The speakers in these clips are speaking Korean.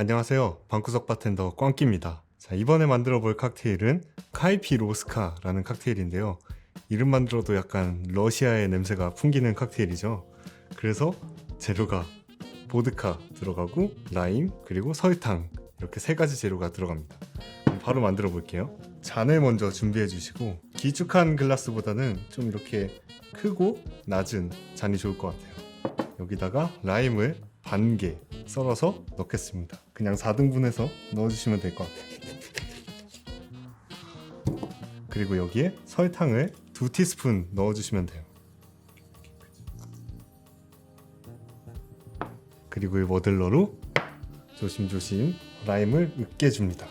안녕하세요. 방구석 바텐더 꽝끼입니다. 자, 이번에 만들어 볼 칵테일은 카이피 로스카라는 칵테일인데요. 이름만 들어도 약간 러시아의 냄새가 풍기는 칵테일이죠. 그래서 재료가 보드카 들어가고 라임 그리고 설탕 이렇게 세 가지 재료가 들어갑니다. 바로 만들어 볼게요. 잔을 먼저 준비해 주시고 길쭉한 글라스보다는 좀 이렇게 크고 낮은 잔이 좋을 것 같아요. 여기다가 라임을 반 개 썰어서 넣겠습니다. 그냥 4등분해서 넣어주시면 될 것 같아요. 그리고 여기에 설탕을 두 티스푼 넣어주시면 돼요. 그리고 이 머들러로 조심조심 라임을 으깨줍니다.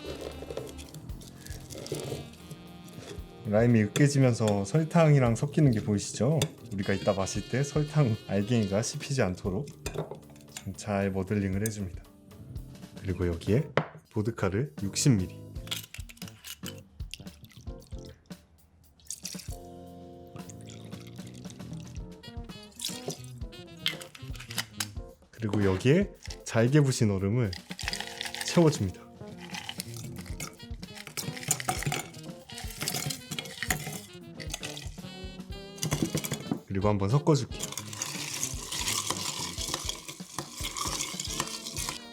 라임이 으깨지면서 설탕이랑 섞이는 게 보이시죠? 우리가 이따 마실 때 설탕 알갱이가 씹히지 않도록 좀잘 모델링을 해줍니다. 그리고 여기에 보드카를 60ml 그리고 여기에 잘게 부신 얼음을 채워줍니다. 그리고 한번 섞어줄게요.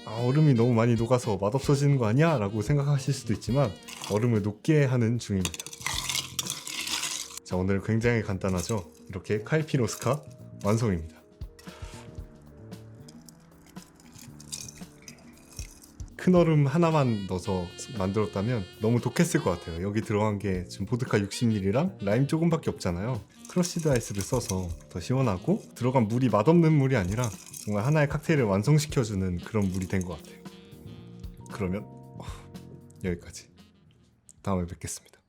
아, 얼음이 너무 많이 녹아서 맛없어지는 거 아니야? 라고 생각하실 수도 있지만 얼음을 녹게 하는 중입니다. 자, 오늘 굉장히 간단하죠? 이렇게 카이피로스카 완성입니다. 큰 얼음 하나만 넣어서 만들었다면 너무 독했을 것 같아요. 여기 들어간 게 지금 보드카 60ml랑 라임 조금밖에 없잖아요. 크러쉬드 아이스를 써서 더 시원하고 들어간 물이 맛없는 물이 아니라 정말 하나의 칵테일을 완성시켜주는 그런 물이 된 것 같아요. 그러면 어, 여기까지. 다음에 뵙겠습니다.